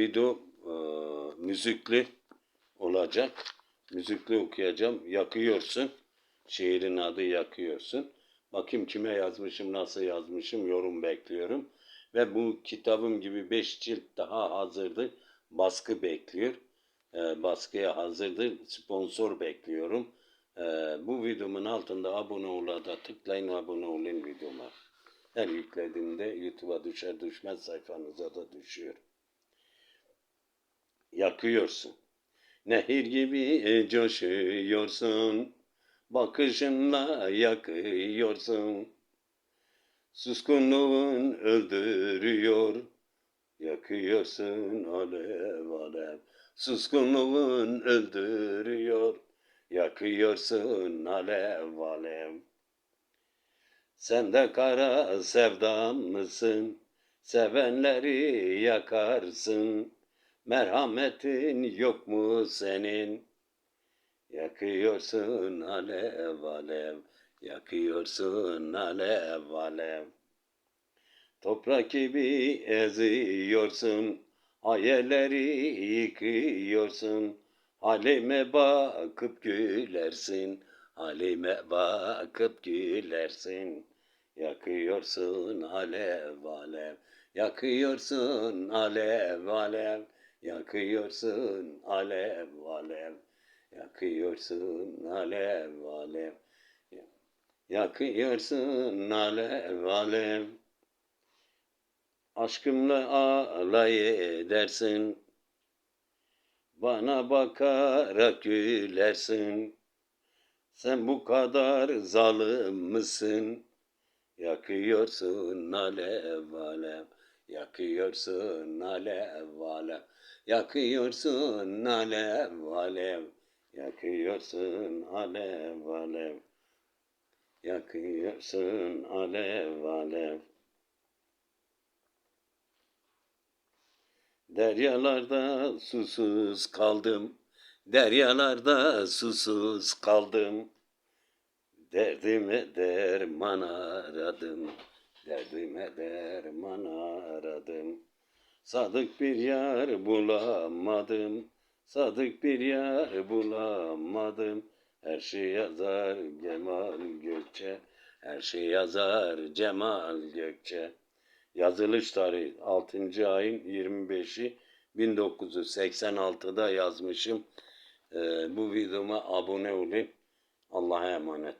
video e, müzikli olacak. Müzikli okuyacağım. Yakıyorsun. Şiirin adı Yakıyorsun. Bakayım kime yazmışım, nasıl yazmışım yorum bekliyorum. Ve bu kitabım gibi 5 cilt daha hazırdır. Baskı bekliyor. E, baskıya hazırdır. Sponsor bekliyorum. E, bu videomun altında abone ol'a da tıklayın abone olun videoma. Her yüklediğimde YouTube'a düşer düşmez sayfanıza da düşüyor. Yakıyorsun. Nehir gibi coşuyorsun. Bakışınla yakıyorsun. Suskunluğun öldürüyor. Yakıyorsun alev alev. Suskunluğun öldürüyor. Yakıyorsun alev alev. Sen de kara sevdam mısın? Sevenleri yakarsın. Merhametin yok mu senin? Yakıyorsun alev alev. Yakıyorsun alev alev. Toprak gibi eziyorsun. Hayalleri yıkıyorsun. Halime bakıp gülersin. Halime bakıp gülersin. Yakıyorsun alev alev. Yakıyorsun alev alev. Yakıyorsun alev alev. Yakıyorsun alev alev. Yakıyorsun alev alev. Aşkımla alay edersin. Bana bakarak gülersin. Sen bu kadar zalim misin? Yakıyorsun alev alev. Yakıyorsun alev alev. Yakıyorsun alev alev. Yakıyorsun alev alev. Yakıyorsun alev alev. Deryalarda susuz kaldım. Deryalarda susuz kaldım. Derdime derman aradım. Derdime derman aradım. Sadık bir yar bulamadım. Sadık bir yar bulamadım. Her şey yazar Cemal Gökçe. Her şey yazar Cemal Gökçe. Yazılış tarihi 6. ayın 25'i 1986'da yazmışım. Ee, bu videoma abone olun. Allah'a emanet.